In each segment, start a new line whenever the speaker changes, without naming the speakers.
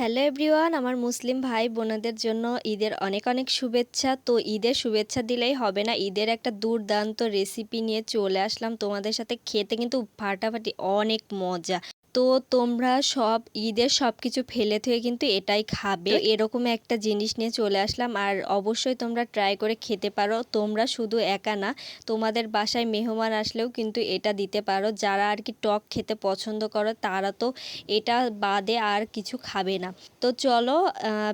Hello everyone, আমার মুসলিম ভাই বোনদের জন্য ঈদের অনেক অনেক শুভেচ্ছা। তো ঈদের শুভেচ্ছা দিলেই হবে না, ঈদের একটা দুর্দান্ত রেসিপি নিয়ে চলে আসলাম। তোমাদের সাথে খেতে কিন্তু ফাটাফাটি অনেক মজা। তো তোমরা সব ঈদের সব কিছু ফেলে থুয়ে কিন্তু এটাই খাবে। এরকম একটা জিনিস নিয়ে চলে আসলাম। আর অবশ্যই তোমরা ট্রাই করে খেতে পারো। তোমরা শুধু একা না তোমাদের বাসায় মেহমান আসলেও কিন্তু এটা দিতে পারো। যারা আর কি টক খেতে পছন্দ করো তারা তো এটা বাদে আর কিছু খাবে না। তো চলো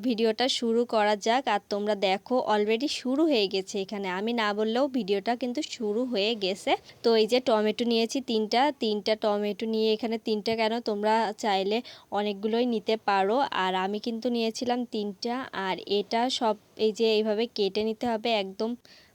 ভিডিওটা শুরু করা যাক। আর তোমরা দেখো অলরেডি শুরু হয়ে গেছে এখানে। আমি না বললেও ভিডিওটা কিন্তু শুরু হয়ে গেছে। তো এই যে টমেটো নিয়েছি তিনটা। তিনটা টমেটো নিয়ে এখানে তিনটা কেন তোমরা চাইলে অনেকগুলোই নিতে পারো। আর আমি কিন্তু নিয়েছিলাম তিনটা। আর এটা সব এই যে এইভাবে কেটে নিতে হবে একদম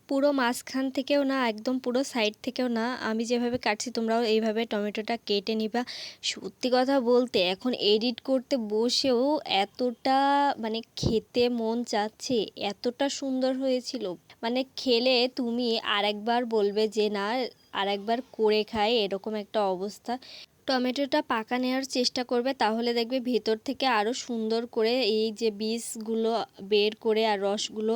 পুরো মাঝখান থেকেও না, একদম পুরো সাইড থেকেও না। আমি যেভাবে কাটছি তোমরাও এইভাবে টমেটোটা কেটে নিবা। সত্যি কথা বলতে এখন এডিট করতে বসেও এতটা মানে খেতে মন চাচ্ছে, এতটা সুন্দর হয়েছিল। মানে খেলে তুমি আরেকবার বলবে যে, না, আরেকবার করে খাই। এরকম একটা অবস্থা। টমেটোটা পাকা নেওয়ার চেষ্টা করবে, তাহলে দেখবে ভেতর থেকে আরও সুন্দর করে এই যে বীজগুলো বের করে আর রসগুলো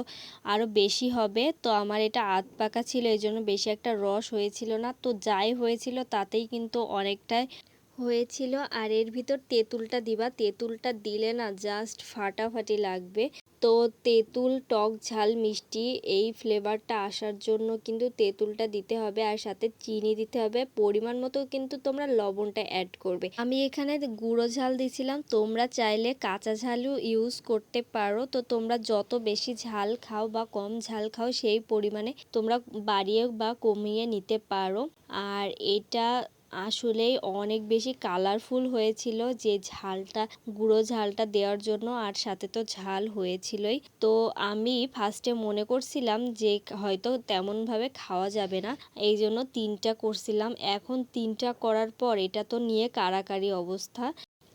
আরও বেশি হবে। তো আমার এটা আধ পাকা ছিল, এই জন্য বেশি একটা রস হয়েছিল না। তো যাই হয়েছিল তাতেই কিন্তু অনেকটাই হয়েছিল। আর এর ভিতর তেঁতুলটা দিবা, তেঁতুলটা দিলে না জাস্ট ফাটাফাটি লাগবে। তো তেঁতুল, টক, ঝাল, মিষ্টি এই ফ্লেভারটা আসার জন্য কিন্তু তেঁতুলটা দিতে হবে আর সাথে চিনি দিতে হবে। পরিমাণ মতো কিন্তু তোমরা লবণটা অ্যাড করবে। আমি এখানে গুঁড়ো ঝাল দিছিলাম তোমরা চাইলে কাঁচা ঝালও ইউজ করতে পারো। তো তোমরা যত বেশি ঝাল খাও বা কম ঝাল খাও সেই পরিমাণে তোমরা বাড়িয়ে বা কমিয়ে নিতে পারো। আর এটা আসলেই অনেক বেশি কালারফুল হয়েছিল যে ঝালটা, গুঁড়ো ঝালটা দেওয়ার জন্য আর সাথে তো ঝাল হয়েছিলই। তো আমি ফার্স্টে মনে করছিলাম যে হয়তো তেমনভাবে খাওয়া যাবে না, এই জন্য তিনটা করছিলাম। এখন তিনটা করার পর এটা তো নিয়ে কারাকারি অবস্থা।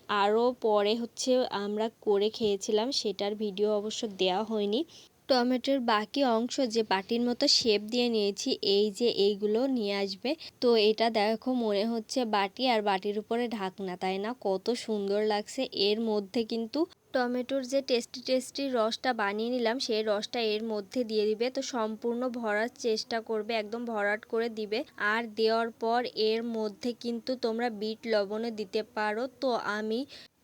আরও পরে হচ্ছে আমরা করে খেয়েছিলাম, সেটার ভিডিও অবশ্য দেওয়া হয়নি। টমেটোর বাকি অংশ যে বাটির মতো শেপ দিয়ে নিয়েছি, এই যে এইগুলো নিয়ে আসবে। তো এটা দেখো মনে হচ্ছে বাটি আর বাটির উপরে ঢাকনা, তাই না? কত সুন্দর লাগছে। এর মধ্যে কিন্তু টমেটোর যে টেস্টি টেস্টি রসটা বানিয়ে নিলাম, সেই রসটা এর মধ্যে দিয়ে দিবে। তো সম্পূর্ণ ভরার চেষ্টা করবে, একদম ভরাট করে দিবে। আর দেওয়ার পর এর মধ্যে কিন্তু তোমরা বিট লবণও দিতে পারো। তো আমি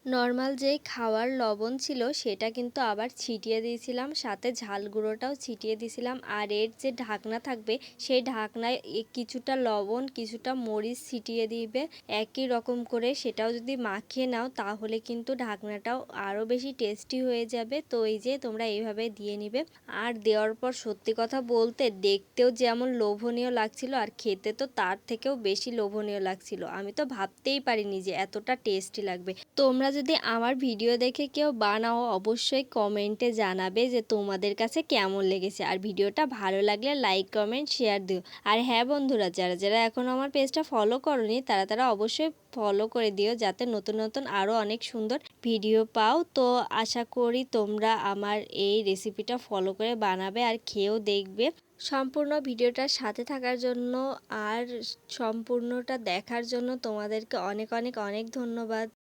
নর্মাল যে খাওয়ার লবণ ছিল সেটা কিন্তু আবার ছিটিয়ে দিয়েছিলাম, সাথে ঝাল গুঁড়োটাও ছিটিয়ে দিয়েছিলাম। আর এর যে ঢাকনা থাকবে, সেই ঢাকনায় কিছুটা লবণ, কিছুটা মরিচ ছিটিয়ে দিবে। একই রকম করে সেটাও যদি মাখিয়ে নাও, তাহলে কিন্তু ঢাকনাটাও আরও বেশি টেস্টি হয়ে যাবে। তো এই যে তোমরা এইভাবে দিয়ে নিবে। আর দেওয়ার পর সত্যি কথা বলতে, দেখতেও যেমন লোভনীয় লাগছিল, আর খেতে তো তার থেকেও বেশি লোভনীয় লাগছিল। আমি তো ভাবতেই পারিনি যে এতটা টেস্টি লাগবে। তোমরা যদি আমার ভিডিও দেখে কেউ বানাও, অবশ্যই কমেন্টে জানাবে যে তোমাদের কাছে কেমন লেগেছে। আর ভিডিওটা ভালো লাগলে লাইক কমেন্ট শেয়ার দিও। আর হ্যাঁ বন্ধুরা, যারা যারা এখন আমার পেজটা ফলো করনি, তারা তারা অবশ্যই ফলো করে দিও যাতে নতুন নতুন আরও অনেক সুন্দর ভিডিও পাও। তো আশা করি তোমরা আমার এই রেসিপিটা ফলো করে বানাবে আর খেয়েও দেখবে। সম্পূর্ণ ভিডিওটার সাথে থাকার জন্য আর সম্পূর্ণটা দেখার জন্য তোমাদেরকে অনেক অনেক অনেক ধন্যবাদ।